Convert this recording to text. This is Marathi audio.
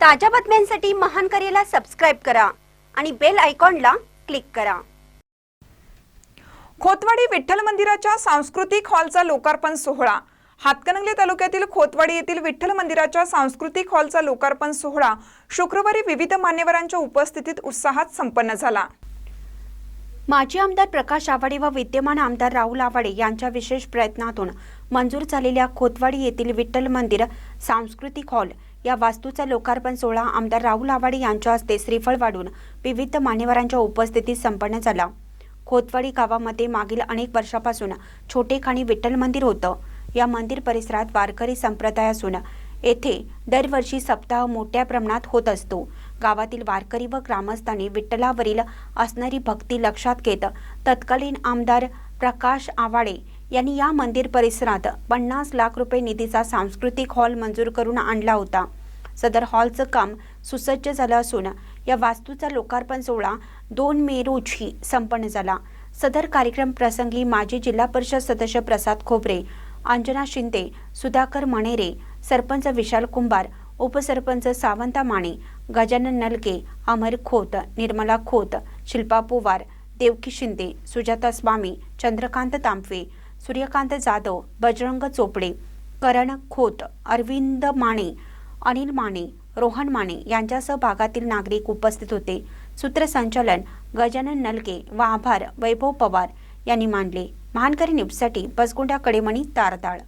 ताज्या बातम्यांसाठी महान करेला सबस्क्राईब करा आणि बेल आयकॉनला क्लिक करा. खोतवाडी विठ्ठल मंदिराच्या सांस्कृतिक हॉलचा लोकार्पण सोहळा. हातकणंगले तालुक्यातील खोतवाडी येथील विठ्ठल मंदिराच्या सांस्कृतिक हॉलचा लोकार्पण सोहळा शुक्रवारी विविध मान्यवरांच्या उपस्थितीत उत्साहात संपन्न झाला. माजी आमदार प्रकाश आवाडे व विद्यमान आमदार राहुल आवाडे यांच्या विशेष प्रयत्नातून मंजूर झालेल्या खोतवाडी येथील विठ्ठल मंदिर सांस्कृतिक हॉल या वास्तूचा लोकार्पण सोहळा आमदार राहुल आवाडे यांच्या हस्ते श्रीफळ वाढून विविध मान्यवरांच्या उपस्थितीत संपन्न झाला. खोतवाडी गावामध्ये मागील अनेक वर्षापासून छोटेखाणी विठ्ठल मंदिर होतं. या मंदिर परिसरात वारकरी संप्रदाय असून येथे दरवर्षी सप्ताह मोठ्या प्रमाणात होत असतो. गावातील वारकरी व ग्रामस्थांनी विठ्ठलावरील असणारी भक्ती लक्षात घेत तत्कालीन आमदार प्रकाश आवाडे यांनी या मंदिर परिसरात पन्नास लाख रुपये निधीचा सांस्कृतिक हॉल मंजूर करून आणला होता. सदर हॉलचं काम सुसज्ज झालं असून या वास्तूचा लोकार्पण सोहळा दोन मे रोजी संपन्न झाला. सदर कार्यक्रम प्रसंगी माजी जिल्हा परिषद सदस्य प्रसाद खोबरे अंजना शिंदे सुधाकर मणेरे सरपंच विशाल कुंभार उपसरपंच सावंता माने गजानन नलके अमर खोत निर्मला खोत शिल्पा पोवार देवकी शिंदे सुजाता स्वामी चंद्रकांत तांफे सूर्यकांत जाधव बजरंग चोपडे करण खोत अरविंद माने अनिल माने रोहन माने यांच्यासह भागातील नागरिक उपस्थित होते. सूत्रसंचालन गजानन नलके व आभार वैभव पवार यांनी मानले. महानकरी न्यूजसाठी बसगुंडा कडेमणी तारदाळ